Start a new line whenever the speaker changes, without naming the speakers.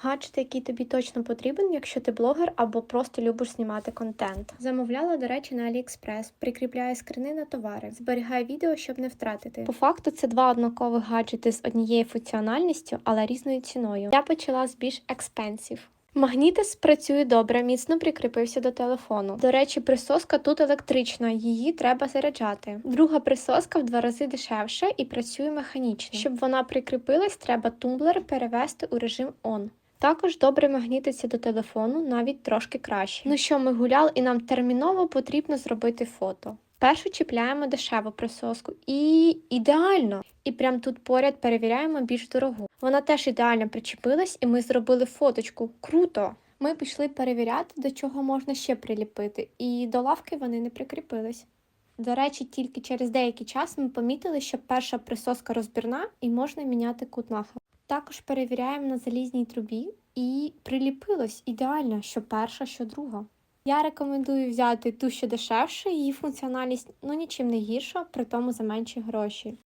Гаджет, який тобі точно потрібен, якщо ти блогер або просто любиш знімати контент. Замовляла, до речі, на AliExpress, прикріпляє скрини на товари, зберігає відео, щоб не втратити. По факту це два однакових гаджети з однією функціональністю, але різною ціною. Я почала з більш експенсів. Магнітис працює добре, міцно прикріпився до телефону. До речі, присоска тут електрична, її треба заряджати. Друга присоска в два рази дешевше і працює механічно. Щоб вона прикріпилась, треба тумблер перевести у режим ON. Також добре магнітиться до телефону, навіть трошки краще. Ну що, ми гуляли, і нам терміново потрібно зробити фото. Першу чіпляємо дешеву присоску і ідеально. І прямо тут поряд перевіряємо більш дорогу. Вона теж ідеально причепилась, і ми зробили фоточку. Круто! Ми пішли перевіряти, до чого можна ще приліпити, і до лавки вони не прикріпились. До речі, тільки через деякий час ми помітили, що перша присоска розбірна і можна міняти кут нахилу. Також перевіряємо на залізній трубі і приліпилось ідеально, що перша, що друга. Я рекомендую взяти ту, що дешевше, її функціональність ну нічим не гірша, при тому за менші гроші.